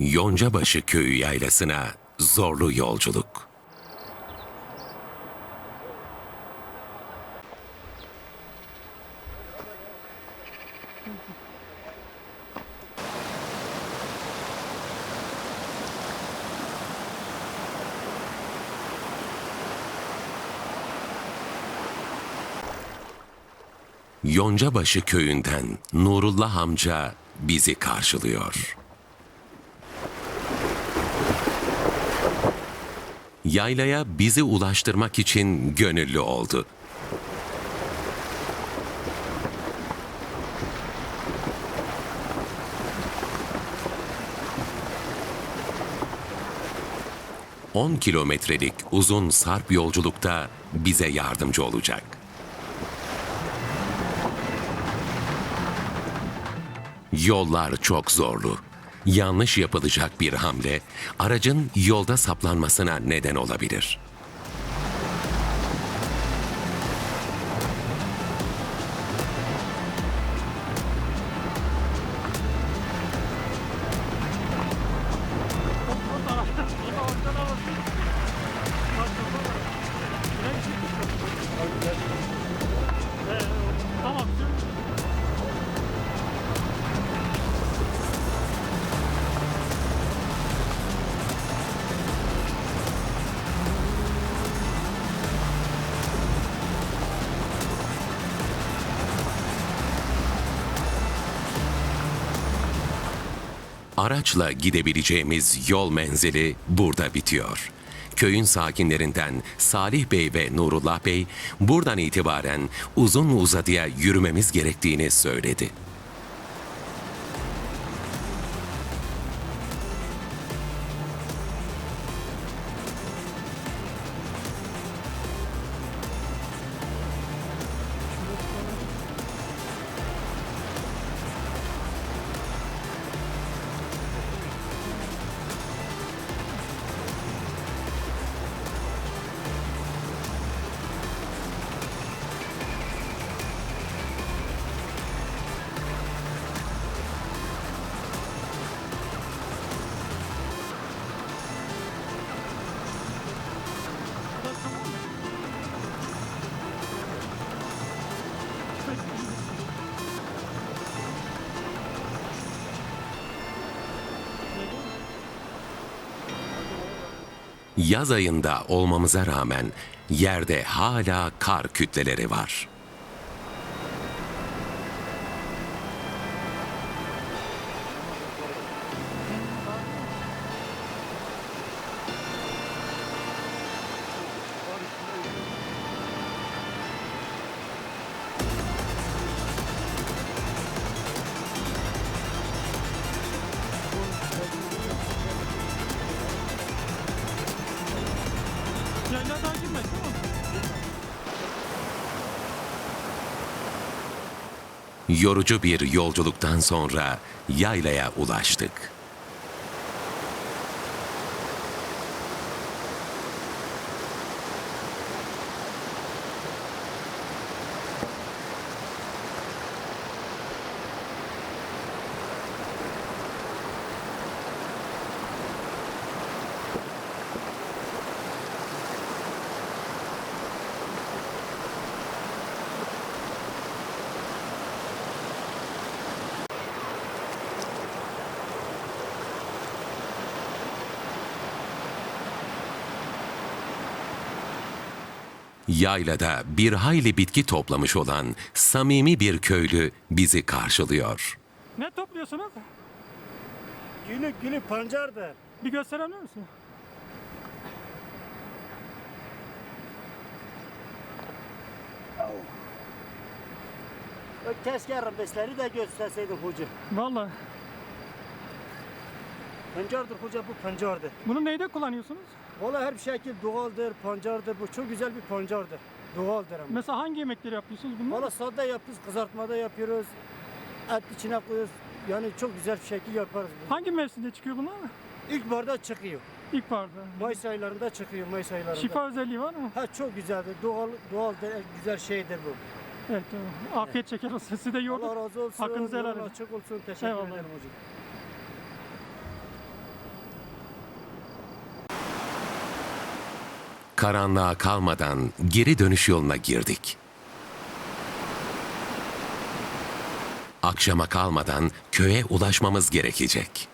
Yoncabaşı köyü yaylasına zorlu yolculuk. Yoncabaşı köyünden Nurullah amca bizi karşılıyor. Yaylaya bizi ulaştırmak için gönüllü oldu. On kilometrelik uzun sarp yolculukta bize yardımcı olacak. Yollar çok zorlu. Yanlış yapılacak bir hamle aracın yolda saplanmasına neden olabilir. Araçla gidebileceğimiz yol menzili burada bitiyor. Köyün sakinlerinden Salih Bey ve Nurullah Bey buradan itibaren uzun uzadıya yürümemiz gerektiğini söyledi. Yaz ayında olmamıza rağmen yerde hala kar kütleleri var. Tamam? Yorucu bir yolculuktan sonra yaylaya ulaştık. Yaylada bir hayli bitki toplamış olan samimi bir köylü bizi karşılıyor. Ne topluyorsunuz? Gülü gülü pancardır. Bir gösterebilir misin? O keşke arabesleri de gösterseydin hoca. Vallahi. Pancardır hoca bu pancardır. Bunu neyde kullanıyorsunuz? Valla her bir şekil doğaldır, pancardır. Bu çok güzel bir pancardır. Doğaldır ama. Mesela hangi yemekleri yapıyorsunuz bunu? Valla sade yapıyoruz, kızartmada yapıyoruz. Et içine koyuyoruz. Yani çok güzel bir şekil yaparız. bunu. Hangi mevsimde çıkıyor bunlar? İlkbaharda çıkıyor. İlkbaharda. Mayıs aylarında çıkıyor, Mayıs aylarında. Şifa özelliği var mı? Ha çok güzeldir. Doğal, doğaldır, en güzel şeydir bu. Evet. tamam. Afiyet şeker olsun. Sizi de Allah yorduk. razı olsun. Hakkınızı helal edin. Açık olsun. Teşekkür Eyvallah. ederim hocam. Karanlığa kalmadan geri dönüş yoluna girdik. Akşama kalmadan köye ulaşmamız gerekecek.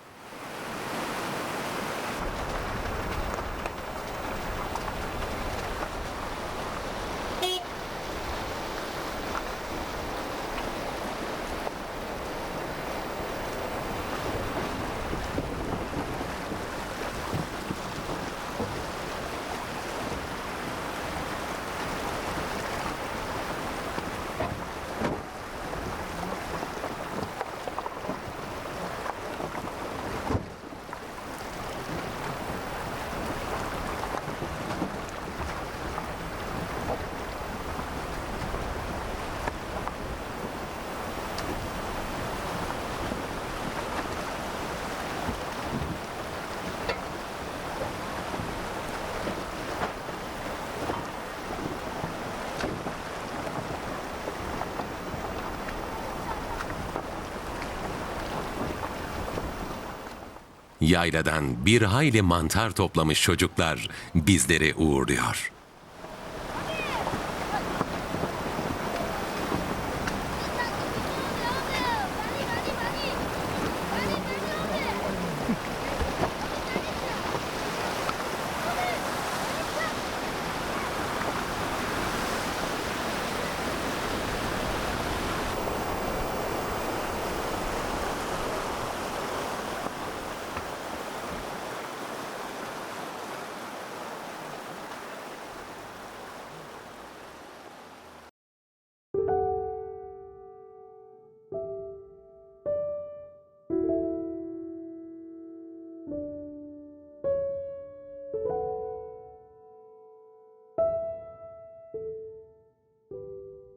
Yayladan bir hayli mantar toplamış çocuklar bizleri uğurluyor.